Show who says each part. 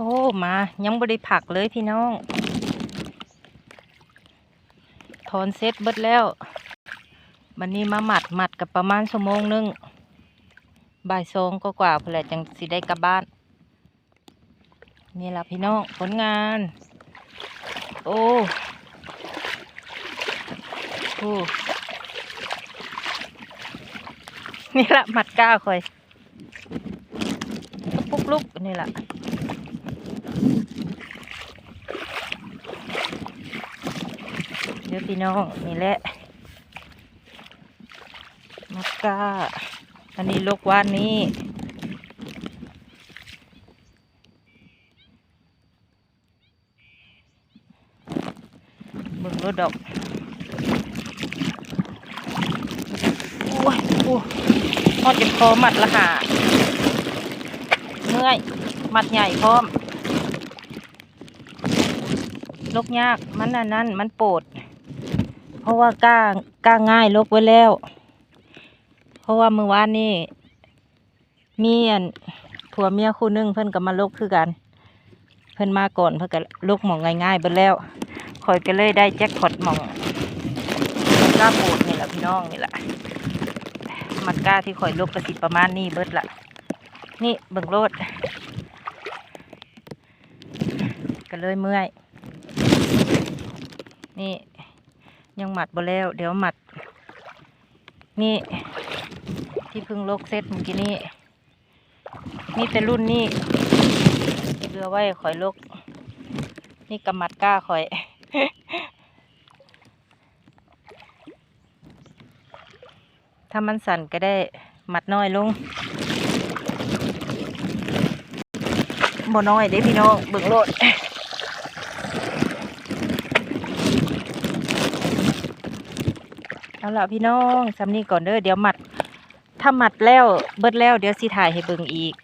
Speaker 1: โอ้ มายังบ่ได้ผักเลยพี่น้อง ถอนเซ็ตเบิดแล้ววันนี้มาหมัดหมัดกับประมาณชั่วโมงหนึงบ่ายสองก็กว่าๆพอแหละจังสิได้กลับบ้าน นี่ละพี่น้องผลงาน โอ้โอ้นี่ละหมัดก้าคอย ปุ๊กลุกนี่ละ เดี๋ยวพี่น้องนี่แหละมัดก้าอันนี้ลูกว่านนี้เบิ่งรถดอกโอ้ยโอ้พอดเจ็บคอมัดละหาเมื่อย มัดใหญ่พร้อม ลกยากมันอันนั้นมันโปด เพราะว่ากล้ากล้าง่ายลกไว้แล้ว เพราะว่าเมื่อวานนี่มีอันผัวเมียคู่หนึงเพิ่นก็มาลกคือกัน เพิ่นมาก่อนเพิ่นก็ลกหมองง่ายๆเบิดแล้วคอยก็เลยได้แจ็คพอตหมองก้าโปดนี่แหละพี่น้องนี่แหละมัดก้าที่คอยลบกระสิประมาณนี้เบิดละนี่เบิ่งโลดก็เลยเมื่อย นี่ ยังหมัดบ่แล้ว เดี๋ยวหมัด นี่ ที่เพึ่งโลกเซตเมื่อกี้นี่นี่แต่รุ่นนี่เหลือไว้คอยลก นี่กำมัดก้าคอยถ้ามันสั่นก็ได้หมัดน้อยลงบ่น้อยเด้พี่น้องเบิ่งโลด เอาละพี่น้องสำนี้ก่อนเด้อเดี๋ยวหมัด ถ้าหมัดแล้วเบิดแล้วเดี๋ยวสิถ่ายให้เบิ่งอีก